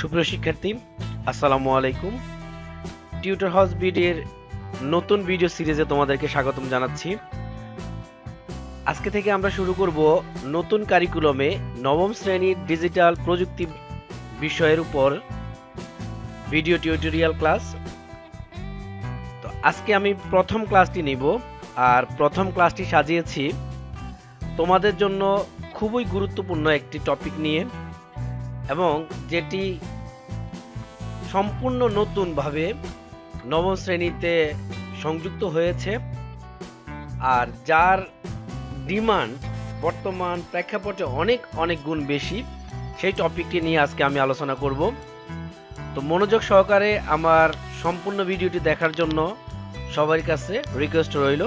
সুপ্রিয় শিক্ষার্থী, আসসালামু আলাইকুম। টিউটর হাউস বিডির নতুন ভিডিও সিরিজে তোমাদেরকে স্বাগতম জানাচ্ছি। আজকে থেকে আমরা শুরু করব নতুন কারিকুলামে নবম শ্রেণির ডিজিটাল প্রযুক্তি বিষয়ের উপর ভিডিও টিউটোরিয়াল ক্লাস তো আজকে আমি প্রথম ক্লাসটি নিব আর প্রথম ক্লাসটি সাজিয়েছি। তোমাদের জন্য খুবই গুরুত্বপূর্ণ একটি টপিক নিয়ে। এবং যেটি সম্পূর্ণ নতুনভাবে নবম শ্রেণীতে সংযুক্ত হয়েছে আর যার ডিমান্ড বর্তমান প্রেক্ষাপটে অনেক অনেক গুণ বেশি, সেই টপিকটি নিয়ে আজকে আমি আলোচনা করব। তো মনোযোগ সহকারে আমার সম্পূর্ণ ভিডিওটি দেখার জন্য সবার কাছে রিকোয়েস্ট রইল।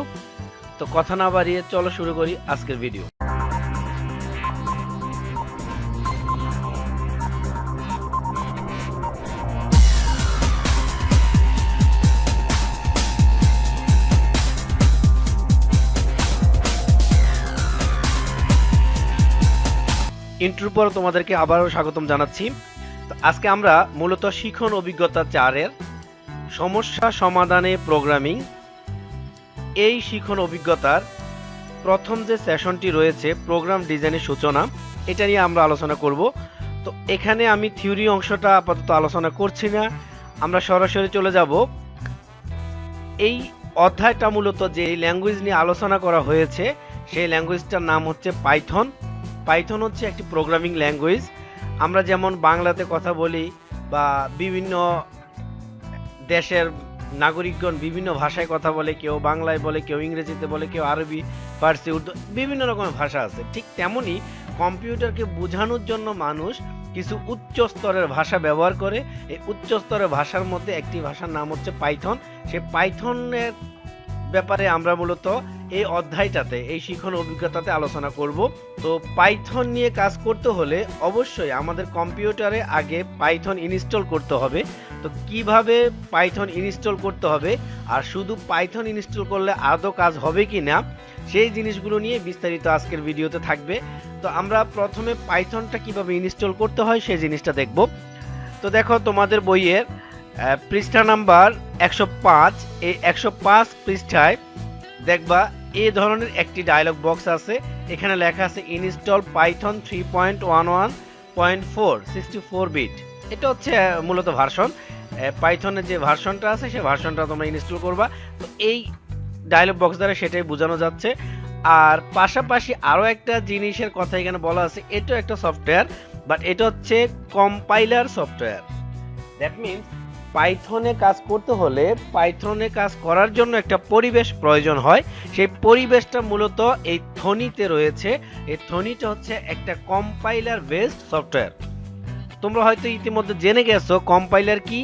তো কথা না বাড়িয়ে চলো শুরু করি আজকের ভিডিও ইন্ট্রোর পর তোমাদেরকে আবারও স্বাগতম জানাচ্ছি। তো আজকে আমরা মূলত শিখন অভিজ্ঞতা চারের সমস্যা সমাধানে প্রোগ্রামিং এই শিখন অভিজ্ঞতার প্রথম যে সেশনটি রয়েছে প্রোগ্রাম ডিজাইনের সূচনা, এটা নিয়ে আমরা আলোচনা করব। তো এখানে আমি থিওরি অংশটা আপাতত আলোচনা করছি না। আমরা সরাসরি চলে যাব। এই অধ্যায়টা মূলত যে ল্যাঙ্গুয়েজ নিয়ে আলোচনা করা হয়েছে, সেই ল্যাঙ্গুয়েজটার নাম হচ্ছে পাইথন পাইথন হচ্ছে একটি প্রোগ্রামিং ল্যাঙ্গুয়েজ আমরা যেমন বাংলাতে কথা বলি বা বিভিন্ন দেশের নাগরিকগণ বিভিন্ন ভাষায় কথা বলে, কেউ বাংলায় বলে, কেউ ইংরেজিতে বলে, কেউ আরবি, ফার্সি, উর্দু, বিভিন্ন রকমের ভাষা আছে। ঠিক তেমনই কম্পিউটারকে বোঝানোর জন্য মানুষ কিছু উচ্চ স্তরের ভাষা ব্যবহার করে। এই উচ্চ স্তরের ভাষার মধ্যে একটি ভাষার নাম হচ্ছে পাইথন সেই পাইথনের ব্যাপারে আমরা মূলত এই অধ্যায়টাতে, এই শিখন অভিজ্ঞতাতে আলোচনা করব। তো পাইথন নিয়ে কাজ করতে হলে অবশ্যই আমাদের কম্পিউটারে আগে পাইথন ইনস্টল করতে হবে। তো কীভাবে পাইথন ইনস্টল করতে হবে আর শুধু পাইথন ইনস্টল করলে আদৌ কাজ হবে কি না সেই জিনিসগুলো নিয়ে বিস্তারিত আজকের ভিডিওতে থাকবে। তো আমরা প্রথমে পাইথনটা কীভাবে ইনস্টল করতে হয় সেই জিনিসটা দেখব। তো দেখো তোমাদের বইয়ের পৃষ্ঠা নাম্বার একশো পাঁচ, এই একশো পাঁচ পৃষ্ঠায় দেখবা এই ধরনের একটি ডায়লগ বক্স আছে। এখানে লেখা আছে install Python three point one one point four sixty four bit এটা হচ্ছে মূলত ভার্সন পাইথনের যে ভার্সনটা আছে সেই ভার্সনটা তোমরা ইনস্টল করবা। তো এই ডায়লগ বক্স দ্বারা সেটাই বোঝানো যাচ্ছে। আর পাশাপাশি আরও একটা জিনিসের কথা এখানে বলা আছে এটা একটা সফটওয়্যার বাট এটা হচ্ছে কম্পাইলার সফটওয়্যার দ্যাট মিনস পাইথনে কাজ করতে হলে পাইথনে কাজ করার জন্য একটা পরিবেশ প্রয়োজন হয়। সেই পরিবেশটা মূলত এই থনিতে রয়েছে। এই থনিটা হচ্ছে একটা কম্পাইলার বেসড সফটওয়্যার তোমরা হয়তো ইতিমধ্যে জেনে গেছো কম্পাইলার কি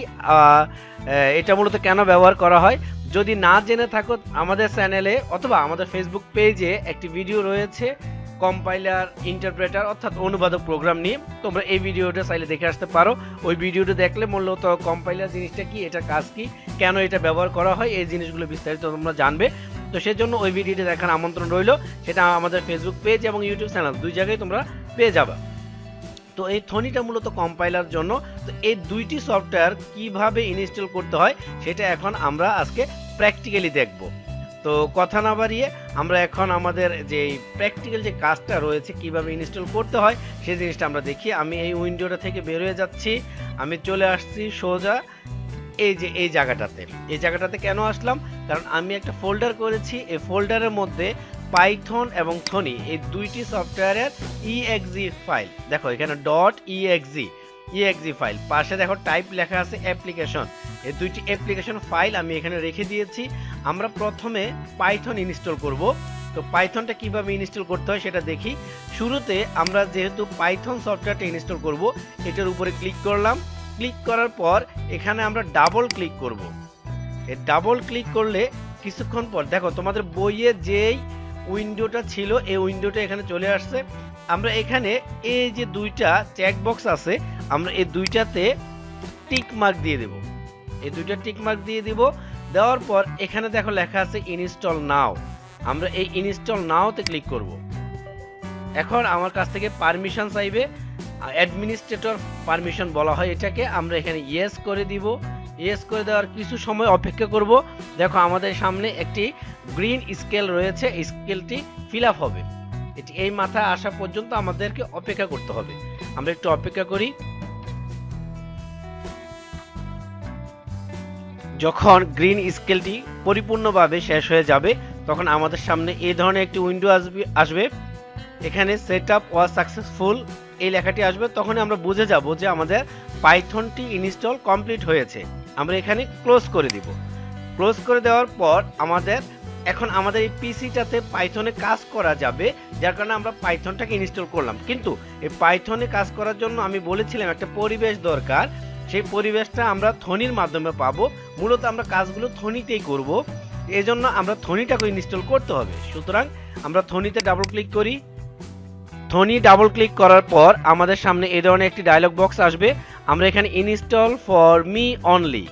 এটা মূলত কেন ব্যবহার করা হয়। যদি না জেনে থাকো আমাদের চ্যানেলে অথবা আমাদের ফেসবুক পেজে একটি ভিডিও রয়েছে। কম্পাইলার ইন্টারপ্রেটার অর্থাৎ অনুবাদক প্রোগ্রাম নিয়ে তোমরা এই ভিডিওটা চাইলে দেখে আসতে পারো। ওই ভিডিওটা দেখলে মূলত কম্পাইলার জিনিসটা কি, এটা কাজ কি, কেন এটা ব্যবহার করা হয়, এই জিনিসগুলো বিস্তারিত তোমরা জানবে। তো সেজন্য ওই ভিডিওটা দেখার আমন্ত্রণ রইল। সেটা আমাদের ফেসবুক পেজ এবং ইউটিউব চ্যানেল দুই জায়গায় তোমরা পেয়ে যাবে। তো এই থনিটা মূলত কম্পাইলার জন্য। তো এই দুইটি সফটওয়্যার কীভাবে ইনস্টল করতে হয়, সেটা এখন আমরা আজকে প্র্যাকটিক্যালি দেখব। তো কথা না বাড়িয়ে আমরা এখন আমাদের যে প্র্যাকটিক্যাল যে কাজটা রয়েছে, কীভাবে ইনস্টল করতে হয়, সেই জিনিসটা আমরা দেখি। আমি এই উইন্ডোটা থেকে বের হয়ে যাচ্ছি। আমি চলে আসছি সোজা এই যে, এই জায়গাটাতে। এই জায়গাটাতে কেন আসলাম? কারণ আমি একটা ফোল্ডার করেছি। এই ফোল্ডারের মধ্যে পাইথন এবং থনি এই দুইটি সফটওয়্যারের ইএক্সি ফাইল দেখো, এখানে ডট ইএক্সি ইএক্সি ফাইল পাশে দেখো টাইপ লেখা আছে অ্যাপ্লিকেশন এই দুইটি অ্যাপ্লিকেশন ফাইল আমি এখানে রেখে দিয়েছি। আমরা প্রথমে পাইথন ইনস্টল করব। তো পাইথনটা কীভাবে ইনস্টল করতে হয় সেটা দেখি। শুরুতে আমরা যেহেতু পাইথন সফটওয়্যারটা ইনস্টল করব, এটার উপরে ক্লিক করলাম। ক্লিক করার পর এখানে আমরা ডাবল ক্লিক করব। এই ডাবল ক্লিক করলে কিছুক্ষণ পর, দেখো তোমাদের বইয়ে যেই উইন্ডোটা ছিল, এই উইন্ডোটা এখানে চলে আসছে। আমরা এখানে এই যে দুইটা চেকবক্স আছে আমরা এই দুইটাতে টিক মার্ক দিয়ে দেব। এই দুইটা টিক মার্ক দিয়ে দিব। দেওয়ার পর এখানে দেখো লেখা আছে ইনস্টল নাও আমরা এই ইনস্টল নাওতে ক্লিক করব। এখন আমার কাছ থেকে পারমিশন চাইবে। অ্যাডমিনিস্ট্রেটর পারমিশন বলা হয় এটাকে। আমরা এখানে ইয়েস করে দিব। ইয়েস করে দেওয়ার কিছু সময় অপেক্ষা করব। দেখো আমাদের সামনে একটি গ্রিন স্কেল রয়েছে। স্কেলটি ফিল আপ হবে। এটি এই মাথায় আসা পর্যন্ত আমাদেরকে অপেক্ষা করতে হবে। আমরা একটু অপেক্ষা করি। যখন গ্রিন স্কেলটি পরিপূর্ণভাবে শেষ হয়ে যাবে, তখন আমাদের সামনে এই ধরনের একটি উইন্ডো আসবে আসবে। এখানে সেট আপ ওয়াজ সাকসেসফুল এই লেখাটি আসবে। তখন আমরা বুঝে যাব যে আমাদের পাইথনটি ইনস্টল কমপ্লিট হয়েছে। আমরা এখানে ক্লোজ করে দিব। ক্লোজ করে দেওয়ার পর আমাদের, এখন আমাদের এই পিসিটাতে পাইথনে কাজ করা যাবে, যার কারণে আমরা পাইথনটাকে ইনস্টল করলাম। কিন্তু এই পাইথনে কাজ করার জন্য আমি বলেছিলাম একটা পরিবেশ দরকার সেই পরিবেশটা আমরা থনির মাধ্যমে পাবো। মূলত আমরা কাজগুলো থনিতেই করব। এজন্য আমরা থনিটাকে ইনস্টল করতে হবে। সুতরাং আমরা থনিতে ডাবল ক্লিক করি। থনি ডাবল ক্লিক করার পর আমাদের সামনে এই ধরনের একটি ডায়লগ বক্স আসবে। আমরা এখানে ইনস্টল ফর মি অনলি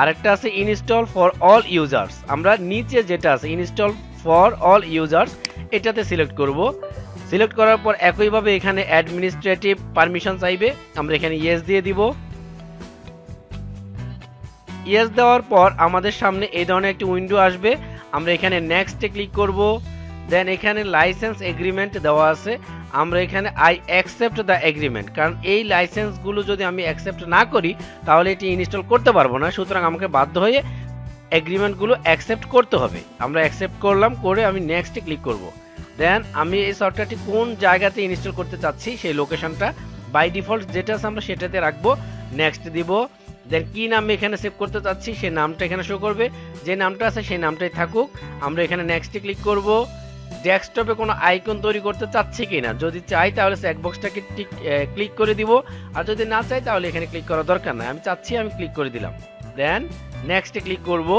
আরেকটা আছে ইনস্টল ফর অল ইউজার্স আমরা নিচে যেটা আছে ইনস্টল ফর অল ইউজার্স এটাতে সিলেক্ট করব। সিলেক্ট করার পর একইভাবে এখানে অ্যাডমিনিস্ট্রেটিভ পারমিশন চাইবে। আমরা এখানে ইয়েস দিয়ে দিব। ইয়েস দেওয়ার পর আমাদের সামনে এই ধরনের একটি উইন্ডো আসবে। আমরা এখানে নেক্সটে ক্লিক করব। দেন এখানে লাইসেন্স এগ্রিমেন্ট দেওয়া আছে। আমরা এখানে আই অ্যাকসেপ্ট দ্য এগ্রিমেন্ট কারণ এই লাইসেন্সগুলো যদি আমি অ্যাকসেপ্ট না করি, তাহলে এটি ইনস্টল করতে পারব না। সুতরাং আমাকে বাধ্য হয়ে এগ্রিমেন্টগুলো অ্যাকসেপ্ট করতে হবে। আমরা অ্যাকসেপ্ট করলাম, করে আমি নেক্সটে ক্লিক করব। দেন আমি এই সফটওয়্যারটি কোন জায়গাতে ইনস্টল করতে চাচ্ছি, সেই লোকেশনটা বাই ডিফল্ট যেটা আছে আমরা সেটাতে রাখব। নেক্সট দিব। দেন কি নাম এখানে সেভ করতে চাচ্ছি সেই নামটা এখানে শো করবে। যে নামটা আছে, সেই নামটাই থাকুক। আমরা এখানে নেক্সটে ক্লিক করব। ডেস্কটপে কোনো আইকন তৈরি করতে চাচ্ছি কি না যদি চাই, তাহলে চেকবক্সটাকে ক্লিক করে দিব। আর যদি না চাই, তাহলে এখানে ক্লিক করার দরকার নাই। আমি চাচ্ছি, আমি ক্লিক করে দিলাম। দেন নেক্সটে ক্লিক করব।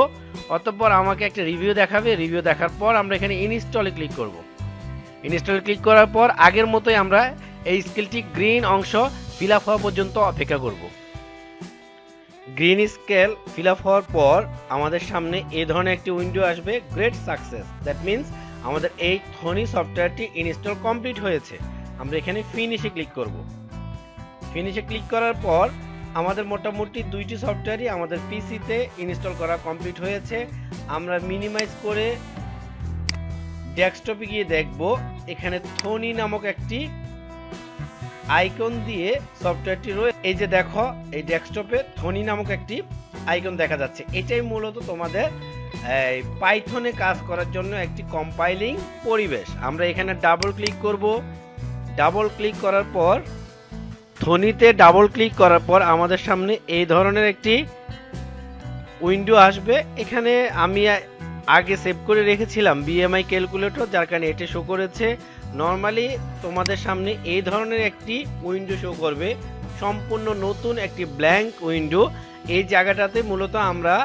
অতঃপর আমাকে একটা রিভিউ দেখাবে। রিভিউ দেখার পর আমরা এখানে ইনস্টলে ক্লিক করব। ইনস্টলে ক্লিক করার পর আগের মতোই আমরা এই স্কিলটি গ্রিন অংশ ফিল আপ হওয়া পর্যন্ত অপেক্ষা করব। গ্রিন স্কেল ফিল আপ হওয়ার পর আমাদের সামনে এ ধরনের একটি উইন্ডো আসবে গ্রেট সাকসেস দ্যাট মিন্স আমাদের এই থনি সফটওয়্যারটি ইনস্টল কমপ্লিট হয়েছে। আমরা এখানে ফিনিশে ক্লিক করব। ফিনিশে ক্লিক করার পর আমাদের মোটামুটি দুইটি সফটওয়্যারই আমাদের পিসিতে ইনস্টল করা কমপ্লিট হয়েছে। আমরা মিনিমাইজ করে ডেস্কটপে গিয়ে দেখব, এখানে থনি নামক একটি আইকন দিয়ে সফটওয়্যারটি রয়েছে এই যে দেখো, এই ডেস্কটপে থনি নামক একটি আইকন দেখা যাচ্ছে। এটাই মূলত তোমাদের, এই পাইথনে কাজ করার জন্য একটি কম্পাইলিং পরিবেশ। আমরা এখানে ডাবল ক্লিক করব। ডাবল ক্লিক করার পর থনিতে ডাবল ক্লিক করার পর আমাদের সামনে এই ধরনের একটি উইন্ডো আসবে। এখানে আমি আগে সেভ করে রেখেছিলাম বিএমআই ক্যালকুলেটর যার কারণে এটি শো করেছে। নর্মালি তোমাদের সামনে এই ধরনের একটি উইন্ডো শো করবে। সম্পূর্ণ নতুন একটি ব্ল্যাঙ্ক উইন্ডো এই জায়গাটাতে মূলত আমরা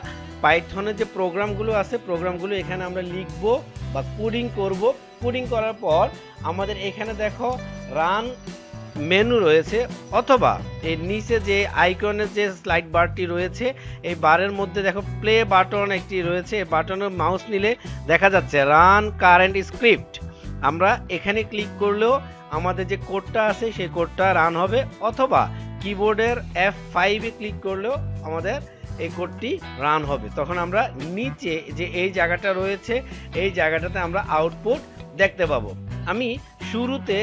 পাইথনের যে প্রোগ্রামগুলো আছে প্রোগ্রামগুলো এখানে আমরা লিখব বা কোডিং করব। কোডিং করার পর আমাদের এখানে দেখো রান মেনু রয়েছে, অথবা এর নিচে যে আইকনের যে স্লাইড বারটি রয়েছে, এই বারের মধ্যে দেখো প্লে বাটন একটি রয়েছে। বাটনের মাউস নিলে দেখা যাচ্ছে রান কারেন্ট স্ক্রিপ্ট আমরা এখানে ক্লিক করলেও আমাদের যে কোডটা আছে সেই কোডটা রান হবে অথবা কিবোর্ডের এফ ফাইভে ক্লিক করলেও আমাদের এই কোডটি রান হবে। তখন আমরা নিচে যে এই জায়গাটা রয়েছে, এই জায়গাটাতে আমরা আউটপুট দেখতে পাবো। আমি শুরুতে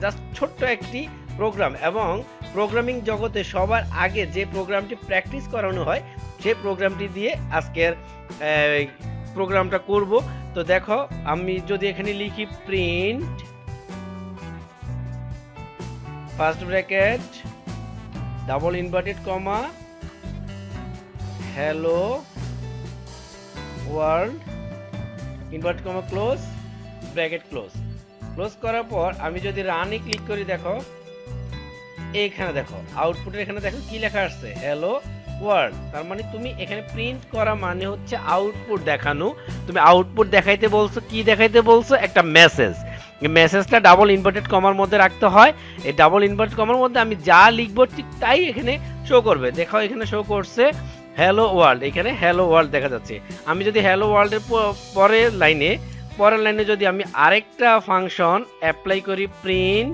জাস্ট ছোট্ট একটি প্রোগ্রাম এবং প্রোগ্রামিং জগতে সবার আগে যে প্রোগ্রামটি প্র্যাকটিস করানো হয় সেই প্রোগ্রামটি দিয়ে আজকের প্রোগ্রামটা করব। তো দেখো, আমি যদি এখানে লিখি print first bracket double inverted comma hello world invert comma close bracket close close করার পর আমি যদি রানে ক্লিক করি, দেখো, এইখানে দেখো আউটপুটের এখানে দেখো কি লেখা আসছে? হ্যালো ওয়ার্ড তার মানে তুমি এখানে প্রিন্ট করা মানে হচ্ছে আউটপুট দেখানো। তুমি আউটপুট দেখাইতে বলছো, কি দেখাইতে বলছো? একটা মেসেজ মেসেজটা ডাবল ইনভার্টেড কমার মধ্যে রাখতে হয়। এই ডাবল ইনভার্টেড কমার মধ্যে আমি যা লিখব ঠিক তাই এখানে শো করবে। দেখাও এখানে শো করছে হ্যালো ওয়ার্ল্ড এখানে হ্যালো ওয়ার্ল্ড দেখা যাচ্ছে। আমি যদি হ্যালো ওয়ার্ল্ডের পরের লাইনে পরের লাইনে যদি আমি আরেকটা ফাংশন অ্যাপ্লাই করি print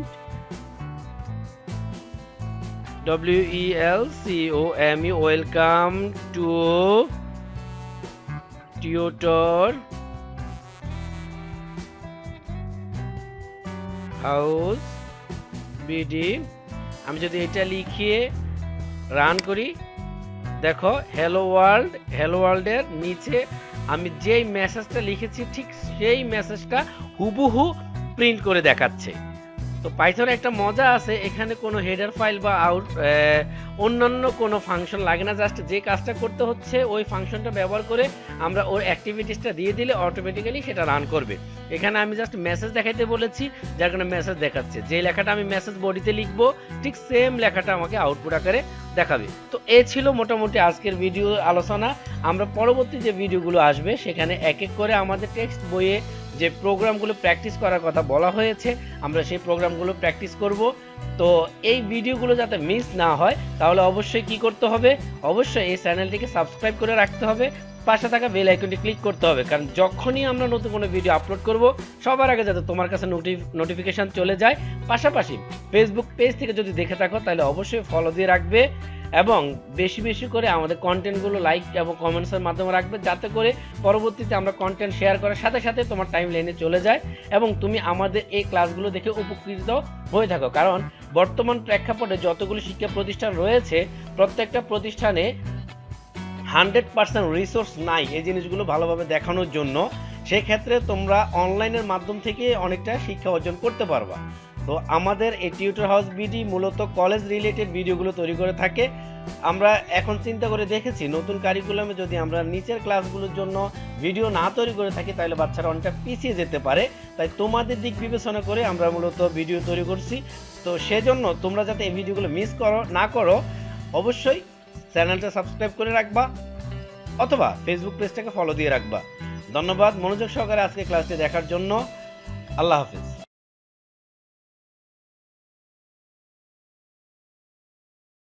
W E L C O M E welcome to Tutor House BD আমি যদি এটা লিখিয়ে রান করি, দেখো হ্যালো ওয়ার্ল্ড হ্যালো ওয়ার্ল্ডের নিচে আমি যেই মেসেজটা লিখেছি, ঠিক সেই মেসেজটা হুবহু প্রিন্ট করে দেখাচ্ছে। তো পাইথনে একটা মজা আছে, এখানে কোনো হেডার ফাইল বা আউট অন্যান্য কোনো ফাংশন লাগে না জাস্ট যে কাজটা করতে হচ্ছে, ওই ফাংশনটা ব্যবহার করে আমরা ওর অ্যাক্টিভিটিসটা দিয়ে দিলে অটোমেটিক্যালি সেটা রান করবে। এখানে আমি জাস্ট মেসেজ দেখাইতে বলেছি, যার কারণে মেসেজ দেখাচ্ছে। যে লেখাটা আমি মেসেজ বডিতে লিখব, ঠিক সেম লেখাটা আমাকে আউটপুট আকারে দেখাবে। তো এ ছিল মোটামুটি আজকের ভিডিও আলোচনা। আমরা পরবর্তী যে ভিডিওগুলো আসবে, সেখানে এক এক করে আমাদের টেক্সট বইয়ে যে প্রোগ্রামগুলো প্র্যাকটিস করার কথা বলা হয়েছে, আমরা সেই প্রোগ্রামগুলো প্র্যাকটিস করব। তো এই ভিডিওগুলো যাতে মিস না হয়, তাহলে অবশ্যই কি করতে হবে? অবশ্যই এই চ্যানেলটিকে সাবস্ক্রাইব করে রাখতে হবে। পাশে থাকা বেল আইকনটি ক্লিক করতে হবে, কারণ যখনই আমরা নতুন কোনো ভিডিও আপলোড করব, সবার আগে যাতে তোমার কাছে নোটিফিকেশন চলে যায়। পাশাপাশি ফেসবুক পেজ থেকে যদি দেখে থাকো, তাহলে অবশ্যই ফলো দিয়ে রাখবে। এবং বেশি বেশি করে আমাদের কন্টেন্টগুলো লাইক এবং কমেন্টসের মাধ্যমে রাখবে, যাতে করে পরবর্তীতে আমরা কন্টেন্ট শেয়ার করার সাথে সাথে তোমার টাইম লাইনে চলে যায় এবং তুমি আমাদের এই ক্লাসগুলো দেখে উপকৃত হয়ে থাকো। কারণ বর্তমান প্রেক্ষাপটে যতগুলো শিক্ষা প্রতিষ্ঠান রয়েছে, প্রত্যেকটা প্রতিষ্ঠানে হান্ড্রেড পার্সেন্ট রিসোর্স নাই এই জিনিসগুলো ভালোভাবে দেখানোর জন্য। সেক্ষেত্রে তোমরা অনলাইনের মাধ্যম থেকে অনেকটা শিক্ষা অর্জন করতে পারবা। তো আমাদের এই টিউটর হাউস বিডি মূলত কলেজ রিলেটেড ভিডিওগুলো তৈরি করে থাকে। আমরা এখন চিন্তা করে দেখেছি, নতুন কারিকুলামে যদি আমরা নিচের ক্লাসগুলোর জন্য ভিডিও না তৈরি করে থাকি, তাহলে বাচ্চারা অনেকটা পিছিয়ে যেতে পারে। তাই তোমাদের দিক বিবেচনা করে আমরা মূলত ভিডিও তৈরি করছি। তো সেজন্য তোমরা যাতে এই ভিডিওগুলো মিস করো, না করো, অবশ্যই চ্যানেলটা সাবস্ক্রাইব করে রাখবা, অথবা ফেসবুক পেজটাকে ফলো দিয়ে রাখবা। ধন্যবাদ, মনোযোগ সহকারে আজকে ক্লাসটি দেখার জন্য। আল্লাহ হাফিজ।